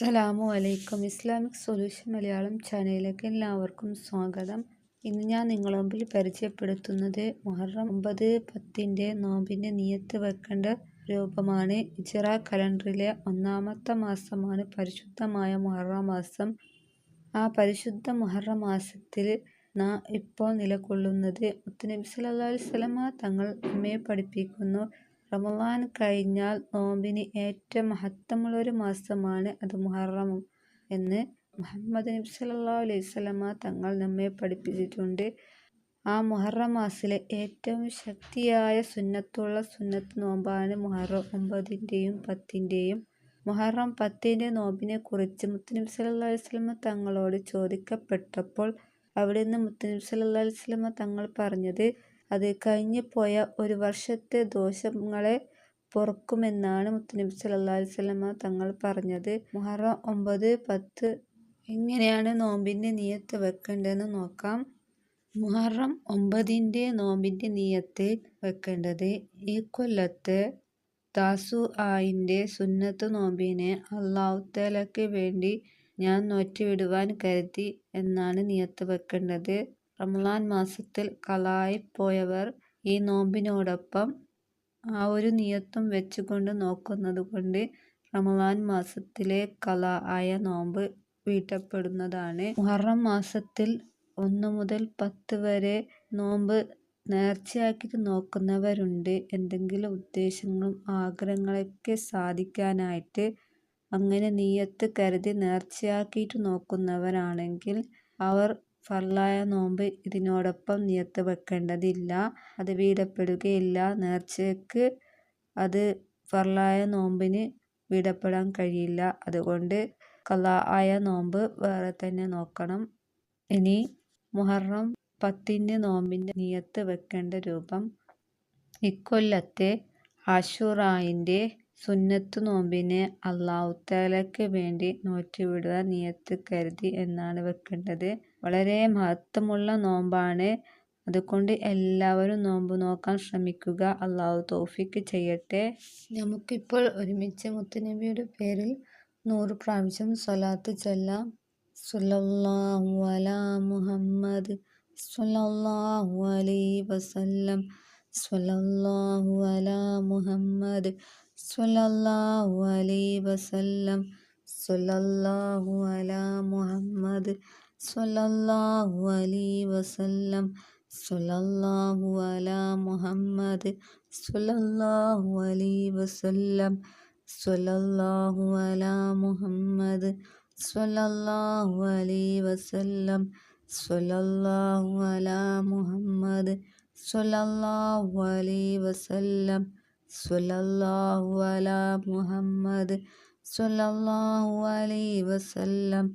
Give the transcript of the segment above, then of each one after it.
അസ്സലാമു അലൈക്കും. Islamic solution Malayalam ചാനലിലേക്ക് എല്ലാവർക്കും സ്വാഗതം. ഇന്ന് ഞാൻ നിങ്ങളുടെ മുമ്പിൽ പരിചയപ്പെടുത്തുന്നത് മുഹറം ഒമ്പത് പത്തിന്റെ നോമ്പിന്റെ നിയത്ത് വെക്കേണ്ട രൂപമാണ്. ഇജറ കലണ്ടറിലെ ഒന്നാമത്തെ മാസമാണ് പരിശുദ്ധമായ മുഹറം മാസം. ആ പരിശുദ്ധ മുഹറം മാസത്തിൽ നാ ഇപ്പോൾ നിലകൊള്ളുന്നത് മുത്തനബി സല്ലല്ലാഹു അലൈഹി വസല്ലമ തങ്ങൾ നമ്മെ പഠിപ്പിക്കുന്നു. റമദാൻ കഴിഞ്ഞാൽ നോമ്പിന് ഏറ്റവും മഹത്വമുള്ളൊരു മാസമാണ് അത് മുഹറം എന്ന് മുഹമ്മദ് നബി സല്ലല്ലാഹു അലൈഹി വസല്ലമ തങ്ങൾ നമ്മെ പഠിപ്പിച്ചിട്ടുണ്ട്. ആ മുഹറം മാസിലെ ഏറ്റവും ശക്തിയായ സുന്നത്തുള്ള സുന്നത്ത് നോമ്പാണ് മുഹറം ഒമ്പതിന്റെയും പത്തിന്റെയും മുഹറം പത്തിന്റെ നോമ്പിനെ കുറിച്ച് മുത്തനബി സല്ലല്ലാഹു അലൈഹി വസല്ലമ തങ്ങളോട് ചോദിക്കപ്പെട്ടപ്പോൾ അവിടുന്ന് മുത്തനബി സല്ലല്ലാഹു അലൈഹി വസല്ലമ തങ്ങൾ പറഞ്ഞത് അത് കഴിഞ്ഞു പോയ ഒരു വർഷത്തെ ദോഷങ്ങളെ പൊറുക്കുമെന്നാണ് മുത്തുനബി സല്ലല്ലാഹു അലൈഹി തങ്ങൾ പറഞ്ഞത്. മുഹറം ഒമ്പത് പത്ത് എങ്ങനെയാണ് നോമ്പിന്റെ നീയത്ത് വെക്കേണ്ടതെന്ന് നോക്കാം. മുഹറം ഒമ്പതിന്റെ നോമ്പിന്റെ നീയത്ത് വെക്കേണ്ടത് ഈ കൊല്ലത്തെ താസു ആയിന്റെ സുന്നത്ത് നോമ്പിനെ അള്ളാഹുത്തേലയ്ക്ക് വേണ്ടി ഞാൻ നോറ്റുവിടുവാൻ കരുതി എന്നാണ് നിയത്ത് വെക്കേണ്ടത്. റമദാൻ മാസത്തിൽ കലായിപ്പോയവർ പോയവർ ഈ നോമ്പിനോടൊപ്പം ആ ഒരു നിയത്തും വെച്ചുകൊണ്ട് നോക്കുന്നത് കൊണ്ട് റമദാൻ മാസത്തിലെ കല ആയ നോമ്പ് വീട്ടപ്പെടുന്നതാണ്. മുഹറം മാസത്തിൽ ഒന്ന് മുതൽ പത്ത് വരെ നോമ്പ് നേർച്ചയാക്കിയിട്ട് നോക്കുന്നവരുണ്ട്. എന്തെങ്കിലും ഉദ്ദേശങ്ങളും ആഗ്രഹങ്ങളൊക്കെ സാധിക്കാനായിട്ട് അങ്ങനെ നീയത്ത് കരുതി നേർച്ചയാക്കിയിട്ട് നോക്കുന്നവരാണെങ്കിൽ അവർ ഫർലായ നോമ്പ് ഇതിനോടൊപ്പം നിയത്ത് വെക്കേണ്ടതില്ല. അത് വീടപ്പെടുകയില്ല. നേർച്ചയ്ക്ക് അത് ഫർളായ നോമ്പിന് വീടപ്പെടാൻ കഴിയില്ല. അതുകൊണ്ട് കലാ ആയ നോമ്പ് വേറെ തന്നെ നോക്കണം. ഇനി മുഹറം പത്തിന്റെ നോമ്പിന്റെ നിയത്ത് വെക്കേണ്ട രൂപം. ഇക്കൊല്ലത്തെ ആഷുറായിന്റെ സുന്നത്ത് നോമ്പിനെ അള്ളാഹുത്താലയ്ക്ക് വേണ്ടി നോറ്റുവിടുക നിയത്ത് കരുതി എന്നാണ് വെക്കേണ്ടത്. വളരെ മഹത്വമുള്ള നോമ്പാണ്. അതുകൊണ്ട് എല്ലാവരും നോമ്പ് നോക്കാൻ ശ്രമിക്കുക. അള്ളാഹു തോഫിക്ക് ചെയ്യട്ടെ. നമുക്കിപ്പോൾ ഒരുമിച്ച് മുത്തുനബിയുടെ പേരിൽ നൂറ് പ്രാവശ്യം സ്വലാത്ത് ചൊല്ലാം. സ്വല്ലല്ലാഹു അലാ മുഹമ്മദ് സ്വല്ലല്ലാഹു അലൈഹി വസല്ലം. സ്വല്ലല്ലാഹു അലാ മുഹമ്മദ് സ്വല്ലല്ലാഹു അലൈഹി വസല്ലം. സ്വല്ലല്ലാഹു അലാ മുഹമ്മദ് സ്വല്ലല്ലാഹു അലി വസല്ലം. സ്വല്ലല്ലാഹു അല മുഹമ്മദ്. സ്വല്ലല്ലാഹു അലി വസല്ലം. സ്വല്ലല്ലാഹു അല മുഹമ്മദ്. സ്വല്ലല്ലാഹു അലി വസല്ലം. സ്വല്ലല്ലാഹു അല മുഹമ്മദ്. സ്വല്ലല്ലാഹു അലി വസല്ലം. സ്വല്ലല്ലാഹു അല മുഹമ്മദ്. സ്വല്ലല്ലാഹു അലൈഹി വസല്ലം.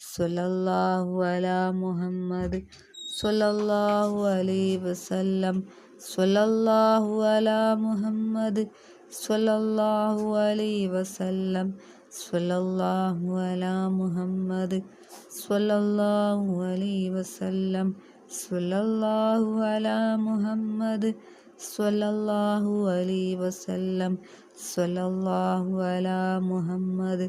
സ്വല്ലല്ലാഹു അല മുഹമ്മദ് സ്വല്ലല്ലാഹു അലൈ വസല്ലം. സ്വല്ലല്ലാഹു അല മുഹമ്മദ് സ്വല്ലല്ലാഹു അലൈ വസല്ലം. സ്വല്ലല്ലാഹു അല മുഹമ്മദ് സ്വല്ലല്ലാഹു അലൈ വസല്ലം. സ്വല്ലല്ലാഹു അല മുഹമ്മദ് സ്വല്ലല്ലാഹു അലൈ വസല്ലം. സ്വല്ലല്ലാഹു അല മുഹമ്മദ്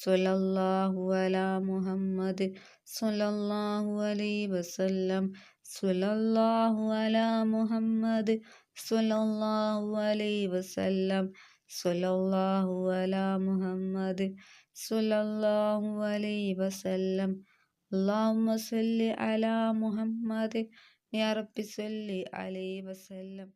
സുലല്ലാഹു അല മുഹമ്മദ് സുലല്ലാഹു അലൈ വസല്ലം. സുലല്ലാഹു അല മുഹമ്മദ് സുലല്ലാഹു അലൈ വസല്ലം. സുലല്ലാഹു അല മുഹമ്മദ് സുലല്ലാഹു അലൈ വസല്ലം. അള്ളാഹുമ്മ സല്ലി അല മുഹമ്മദ്. യാ റബ്ബി സല്ലി അലൈ വസല്ലം.